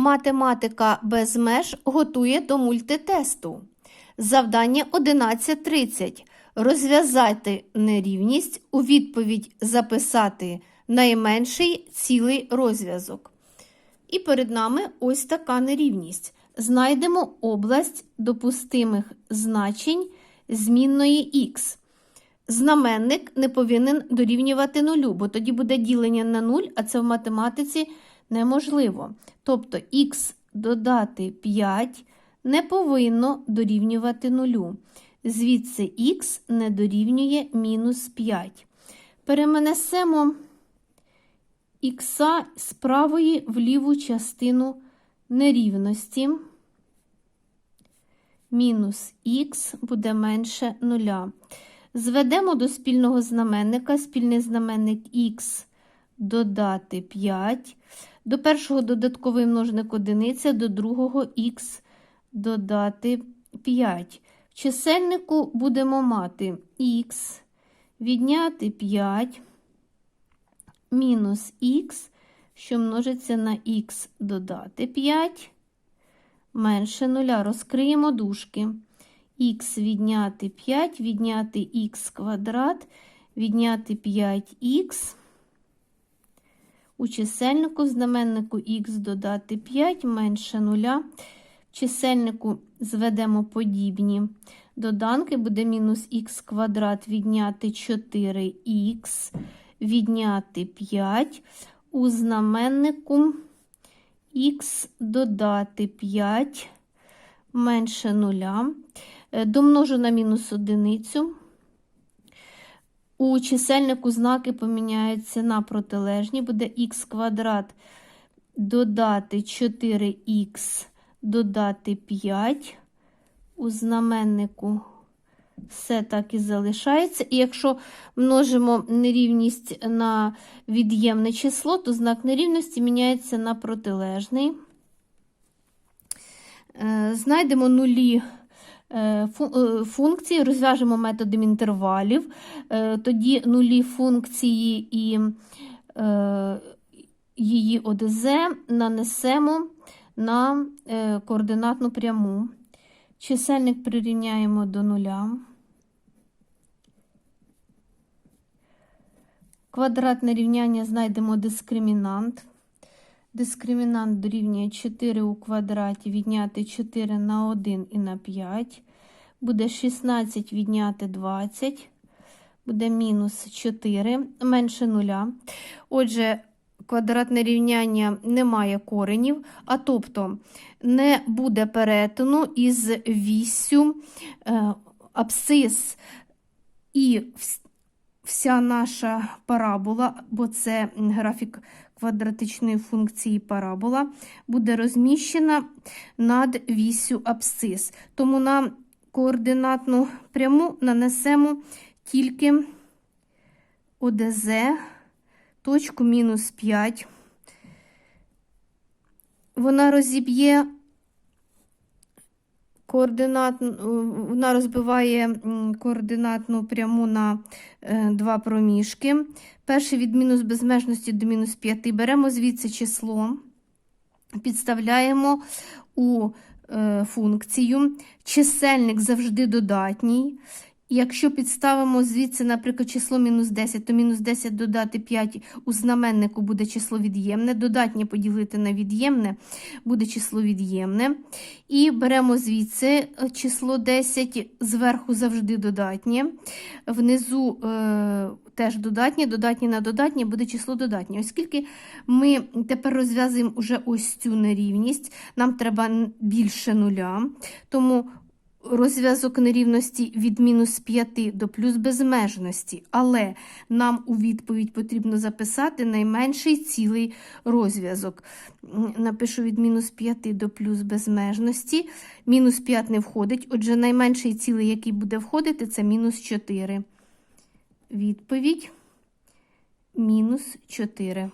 Математика без меж готує до мультитесту. Завдання 11.30. Розв'язати нерівність, у відповідь записати найменший цілий розв'язок. І перед нами ось така нерівність. Знайдемо область допустимих значень змінної х. Знаменник не повинен дорівнювати нулю, бо тоді буде ділення на нуль, а це в математиці неможливо. Тобто х додати 5 не повинно дорівнювати нулю. Звідси х не дорівнює мінус 5. Переменесемо х з правої в ліву частину нерівності. Мінус х буде менше нуля. Зведемо до спільного знаменника спільний знаменник х додати 5. До першого додатковий множник одиниця, до другого х додати 5. В чисельнику будемо мати х відняти 5 мінус х, що множиться на х додати 5, менше 0. Розкриємо дужки. х відняти 5, відняти х квадрат, відняти 5х. У чисельнику знаменнику х додати 5 менше 0. В чисельнику зведемо подібні доданки, буде мінус х квадрат відняти 4х, відняти 5. У знаменнику х додати 5 менше 0. Домножу на мінус одиницю. У чисельнику знаки поміняються на протилежні, буде х квадрат додати 4х, додати 5. У знаменнику все так і залишається. І якщо множимо нерівність на від'ємне число, то знак нерівності міняється на протилежний. Знайдемо нулі функції, розв'яжемо методом інтервалів, тоді нулі функції і її ОДЗ нанесемо на координатну пряму. Чисельник прирівняємо до нуля. Квадратне рівняння знайдемо дискримінант. Дискримінант дорівнює 4 у квадраті відняти 4 на 1 і на 5. Буде 16 відняти 20. Буде мінус 4, менше 0. Отже, квадратне рівняння не має коренів, а тобто не буде перетину із вісю е, абсцис і вся наша парабола, бо це графік квадратичної функції парабола, буде розміщена над вісю абсцис. Тому на координатну пряму нанесемо тільки ОДЗ, точку мінус 5. Вона розіб'є координатну, вона розбиває координатну пряму на два проміжки. Перший від мінус безмежності до мінус 5. Беремо звідси число, підставляємо у функцію. Чисельник завжди додатній. Якщо підставимо звідси, наприклад, число мінус 10, то мінус 10 додати 5 у знаменнику буде число від'ємне, додатнє поділити на від'ємне буде число від'ємне. І беремо звідси число 10, зверху завжди додатнє, внизу е, теж додатнє, додатнє на додатнє буде число додатнє. Оскільки ми тепер розв'язуємо уже ось цю нерівність, нам треба більше нуля, тому розв'язок нерівності від мінус 5 до плюс безмежності, але нам у відповідь потрібно записати найменший цілий розв'язок. Напишу від мінус 5 до плюс безмежності. Мінус 5 не входить, отже, найменший цілий, який буде входити, це мінус 4. Відповідь мінус 4.